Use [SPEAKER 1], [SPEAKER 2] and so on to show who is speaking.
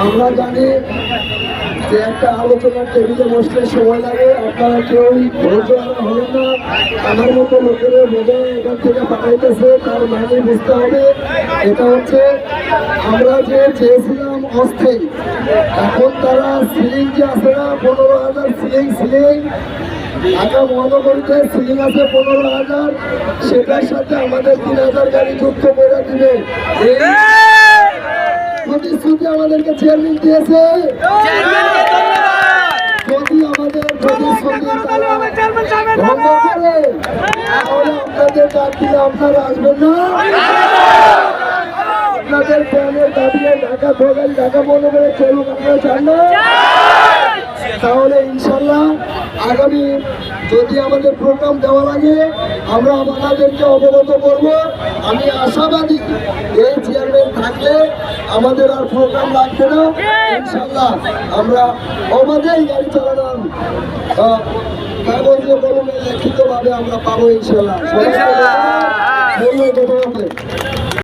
[SPEAKER 1] আমরা জানি যে একটা আলোচনার টেবিলে বসলে সময় লাগে, আপনারা কেউ ধৈর্য হলেন না। আমার মতো লোকের বোঝা এখান থেকে পাঠাইতেছে তার মানে বুঝতে হবে এটা হচ্ছে আমরা যে চেয়েছিলাম অস্থায়ী এখন তারা সিলিং যে আছে না, পনেরো হাজার সিলিং সিলিং। ঢাকা মহানগরীতে সিলিং আছে পনেরো হাজার, সেটার সাথে আমাদের তিন হাজার গাড়ি যুক্ত করে দিবে। প্রতিশ্রুতি আমাদেরকে চেয়ারম্যান দিয়েছে। যদি আমাদের প্রতিশ্রুতি তারা ভঙ্গ করে। তাহলে আপনাদের ডাক দিলে আপনারা আসবেন না। আপনাদের প্রাণের দাবিয়ে ঢাকা ভোগাল ঢাকা করে চলুক আপনারা চান না? তাহলে ইনশাল্লাহ আগামী যদি আমাদের প্রোগ্রাম দেওয়া লাগে আমরা আমাদেরকে অবগত করব। আমি আশাবাদী এই থাকলে আমাদের আর প্রোগ্রাম লাগবে না। ইনশাল্লাহ আমরা আমাদেরই গাড়ি চালানোর কাগজে কলমে লিখিতভাবে আমরা পাবো ইনশাল্লাহ